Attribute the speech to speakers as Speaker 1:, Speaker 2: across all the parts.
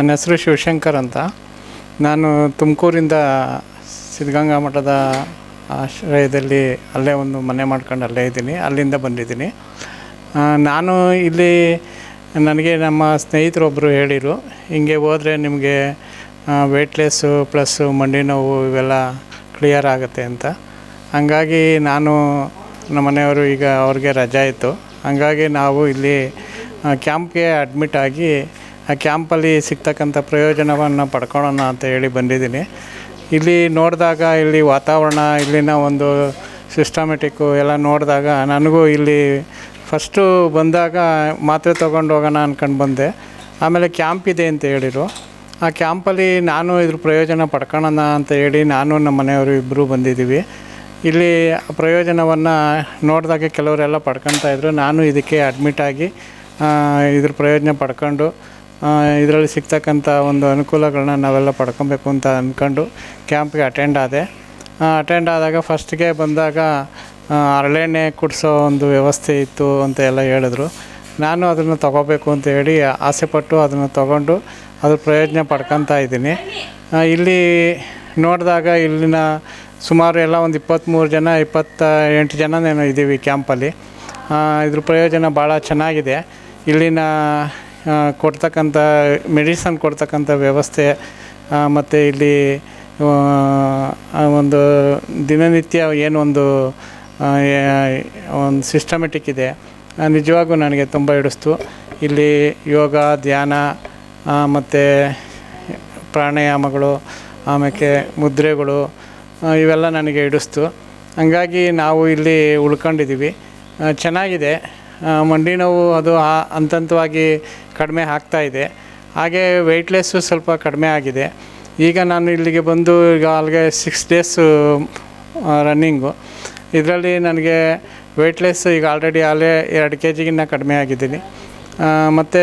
Speaker 1: ನನ್ನ ಹೆಸರು ಶಿವಶಂಕರ್ ಅಂತ. ನಾನು ತುಮಕೂರಿಂದ ಸಿದ್ಧಗಂಗಾ ಮಠದ ಆಶ್ರಯದಲ್ಲಿ ಅಲ್ಲೇ ಒಂದು ಮನೆ ಮಾಡ್ಕೊಂಡು ಅಲ್ಲೇ ಇದ್ದೀನಿ, ಅಲ್ಲಿಂದ ಬಂದಿದ್ದೀನಿ. ನಾನು ಇಲ್ಲಿ ನನಗೆ ನಮ್ಮ ಸ್ನೇಹಿತರೊಬ್ಬರು ಹೇಳಿದರು, ಹಿಂಗೆ ಹೋದರೆ ನಿಮಗೆ ವೆಯ್ಟ್ಲೆಸ್ಸು ಪ್ಲಸ್ಸು ಮಂಡಿ ನೋವು ಇವೆಲ್ಲ ಕ್ಲಿಯರ್ ಆಗುತ್ತೆ ಅಂತ. ಹಂಗಾಗಿ ನಾನು ನಮ್ಮ ಮನೆಯವರು ಈಗ ಅವ್ರಿಗೆ ರಜಾ ಇತ್ತು. ಹಂಗಾಗಿ ನಾವು ಇಲ್ಲಿ ಕ್ಯಾಂಪ್ಗೆ ಅಡ್ಮಿಟ್ ಆಗಿ ಆ ಕ್ಯಾಂಪಲ್ಲಿ ಸಿಗ್ತಕ್ಕಂಥ ಪ್ರಯೋಜನವನ್ನು ಪಡ್ಕೊಳ್ಳೋಣ ಅಂತ ಹೇಳಿ ಬಂದಿದ್ದೀನಿ. ಇಲ್ಲಿ ನೋಡಿದಾಗ ಇಲ್ಲಿ ವಾತಾವರಣ, ಇಲ್ಲಿನ ಒಂದು ಸಿಸ್ಟಮೆಟಿಕ್ಕು ಎಲ್ಲ ನೋಡಿದಾಗ ನನಗೂ ಇಲ್ಲಿ ಫಸ್ಟು ಬಂದಾಗ ಮಾತ್ರೆ ತೊಗೊಂಡು ಹೋಗೋಣ ಅಂದ್ಕೊಂಡು ಬಂದೆ. ಆಮೇಲೆ ಕ್ಯಾಂಪ್ ಇದೆ ಅಂತ ಹೇಳಿದರು. ಆ ಕ್ಯಾಂಪಲ್ಲಿ ನಾನು ಇದ್ರ ಪ್ರಯೋಜನ ಪಡ್ಕೊಳ್ಳೋಣ ಅಂತ ಹೇಳಿ ನಾನು ನಮ್ಮ ಮನೆಯವರು ಇಬ್ಬರು ಬಂದಿದ್ದೀವಿ. ಇಲ್ಲಿ ಪ್ರಯೋಜನವನ್ನು ನೋಡಿದಾಗ ಕೆಲವರೆಲ್ಲ ಪಡ್ಕೊತಾಯಿದ್ರು ನಾನು ಇದಕ್ಕೆ ಅಡ್ಮಿಟ್ ಆಗಿ ಇದ್ರ ಪ್ರಯೋಜನ ಪಡ್ಕೊಂಡು ಇದರಲ್ಲಿ ಸಿಗ್ತಕ್ಕಂಥ ಒಂದು ಅನುಕೂಲಗಳನ್ನ ನಾವೆಲ್ಲ ಪಡ್ಕೊಬೇಕು ಅಂತ ಅಂದ್ಕೊಂಡು ಕ್ಯಾಂಪ್ಗೆ ಅಟೆಂಡ್ ಆದೆ. ಅಟೆಂಡ್ ಆದಾಗ ಫಸ್ಟ್ಗೆ ಬಂದಾಗ ಹರಳೆಣ್ಣೆ ಕುಡಿಸೋ ಒಂದು ವ್ಯವಸ್ಥೆ ಇತ್ತು ಅಂತ ಎಲ್ಲ ಹೇಳಿದ್ರು. ನಾನು ಅದನ್ನು ತಗೋಬೇಕು ಅಂತ ಹೇಳಿ ಆಸೆಪಟ್ಟು ಅದನ್ನು ತಗೊಂಡು ಅದ್ರ ಪ್ರಯೋಜನ ಪಡ್ಕೊತಾ ಇದ್ದೀನಿ. ಇಲ್ಲಿ ನೋಡಿದಾಗ ಇಲ್ಲಿನ ಸುಮಾರು ಎಲ್ಲ ಒಂದು ಇಪ್ಪತ್ತ್ಮೂರು ಜನ ಇಪ್ಪತ್ತ ಎಂಟು ಜನನೇನೋ ಇದ್ದೀವಿ ಕ್ಯಾಂಪಲ್ಲಿ. ಇದ್ರ ಪ್ರಯೋಜನ ಭಾಳ ಚೆನ್ನಾಗಿದೆ. ಇಲ್ಲಿನ ಕೊಡ್ತಕ್ಕಂಥ ಮೆಡಿಸನ್ ಕೊಡ್ತಕ್ಕಂಥ ವ್ಯವಸ್ಥೆ ಮತ್ತು ಇಲ್ಲಿ ಒಂದು ದಿನನಿತ್ಯ ಏನೊಂದು ಒಂದು ಸಿಸ್ಟಮೆಟಿಕ್ ಇದೆ. ನಿಜವಾಗೂ ನನಗೆ ತುಂಬ ಹಿಡಿಸ್ತು. ಇಲ್ಲಿ ಯೋಗ, ಧ್ಯಾನ ಮತ್ತು ಪ್ರಾಣಾಯಾಮಗಳು ಆಮೇಲೆ ಮುದ್ರೆಗಳು ಇವೆಲ್ಲ ನನಗೆ ಹಿಡಿಸ್ತು. ಹಂಗಾಗಿ ನಾವು ಇಲ್ಲಿ ಉಳ್ಕೊಂಡಿದ್ದೀವಿ. ಚೆನ್ನಾಗಿದೆ. ಮಂಡಿ ನೋವು ಅದು ಹಂತಂತವಾಗಿ ಕಡಿಮೆ ಆಗ್ತಾ ಇದೆ. ಹಾಗೆ ವೆಯ್ಟ್ಲೆಸ್ಸು ಸ್ವಲ್ಪ ಕಡಿಮೆ ಆಗಿದೆ. ಈಗ ನಾನು ಇಲ್ಲಿಗೆ ಬಂದು ಈಗ ಅಲ್ಲಿಗೆ ಸಿಕ್ಸ್ ಡೇಸು ರನ್ನಿಂಗು ಇದರಲ್ಲಿ ನನಗೆ ವೆಯ್ಟ್ಲೆಸ್ ಈಗ ಆಲ್ರೆಡಿ ಅಲ್ಲೇ ಎರಡು ಕೆ ಜಿಗಿನ್ನ ಕಡಿಮೆ ಆಗಿದ್ದೀನಿ. ಮತ್ತು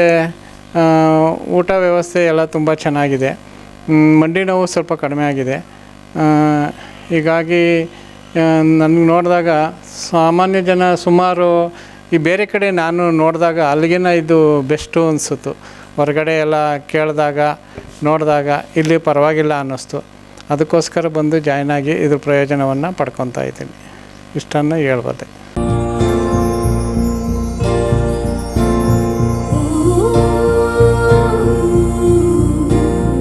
Speaker 1: ಊಟ ವ್ಯವಸ್ಥೆ ಎಲ್ಲ ತುಂಬ ಚೆನ್ನಾಗಿದೆ. ಮಂಡಿ ನೋವು ಸ್ವಲ್ಪ ಕಡಿಮೆ ಆಗಿದೆ. ಹೀಗಾಗಿ ನನಗೆ ನೋಡಿದಾಗ ಸಾಮಾನ್ಯ ಜನ ಸುಮಾರು ಈ ಬೇರೆ ಕಡೆ ನಾನು ನೋಡಿದಾಗ ಅಲ್ಲಿಗಿನ ಇದು ಬೆಸ್ಟು ಅನಿಸುತ್ತು. ಹೊರಗಡೆ ಎಲ್ಲ ಕೇಳಿದಾಗ, ನೋಡಿದಾಗ ಇಲ್ಲಿ ಪರವಾಗಿಲ್ಲ ಅನ್ನಿಸ್ತು. ಅದಕ್ಕೋಸ್ಕರ ಬಂದು ಜಾಯ್ನ್ ಆಗಿ ಇದ್ರ ಪ್ರಯೋಜನವನ್ನು ಪಡ್ಕೊತಾ ಇದ್ದೀನಿ. ಇಷ್ಟನ್ನು ಹೇಳ್ಬೋದೆ.